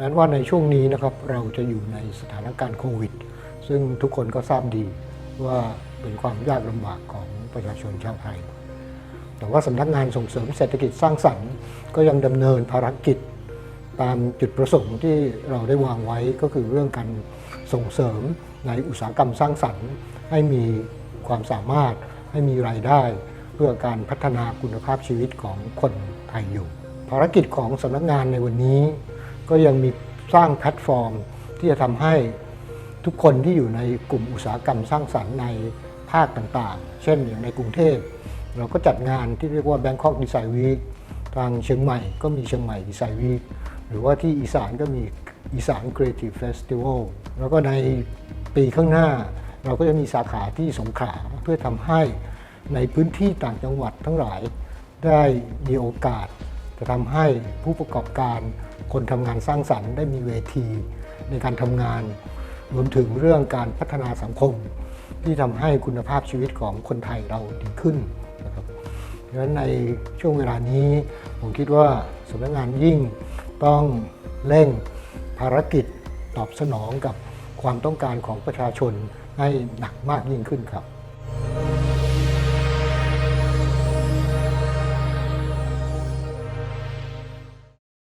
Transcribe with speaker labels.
Speaker 1: นั้นว่าในช่วงนี้นะครับเราจะอยู่ในสถานการณ์โควิด ซึ่งทุกคนก็ทราบดีว่าเป็นความยากลำบากของประชาชนชาวไทย แต่ว่าสำนักงานส่งเสริมเศรษฐกิจสร้างสรรค์ ก็ยังดำเนินภารกิจ ตามจุดประสงค์ที่เราได้วางไว้ก็คือเรื่องการส่งเสริมในอุตสาหกรรมสร้างสรรค์ ให้มีความสามารถให้มีรายได้ เพื่อการพัฒนาคุณภาพชีวิตของคนไทยอยู่ ภารกิจของสำนักงานในวันนี้ ก็ยังมีสร้างแพลตฟอร์มที่จะทำให้ทุกคนที่อยู่ในกลุ่มอุตสาหกรรมสร้างสรรค์ในภาคต่างๆ เช่นอย่างในกรุงเทพ เราก็จัดงานที่เรียกว่า Bangkok Design Week ทางเชียงใหม่ก็มีเชียงใหม่ Design Week หรือว่าที่อีสานก็มีอีสาน Creative Festival แล้วก็ในปีข้างหน้า เราก็จะมีสาขาที่สงขลาเพื่อทำให้ในพื้นที่ต่างจังหวัดทั้งหลายได้มีโอกาส จะทำให้ผู้ประกอบการคนทำงานสร้างสรรค์ได้มีเวทีในการทำงาน รวมถึงเรื่องการพัฒนาสังคม ที่ทำให้คุณภาพชีวิตของคนไทยเราดีขึ้นนะครับดังนั้นในช่วงเวลานี้ผมคิดว่าสำนักงานยิ่งต้องเร่งภารกิจตอบสนองกับความต้องการของประชาชนให้หนักมากยิ่งขึ้นครับ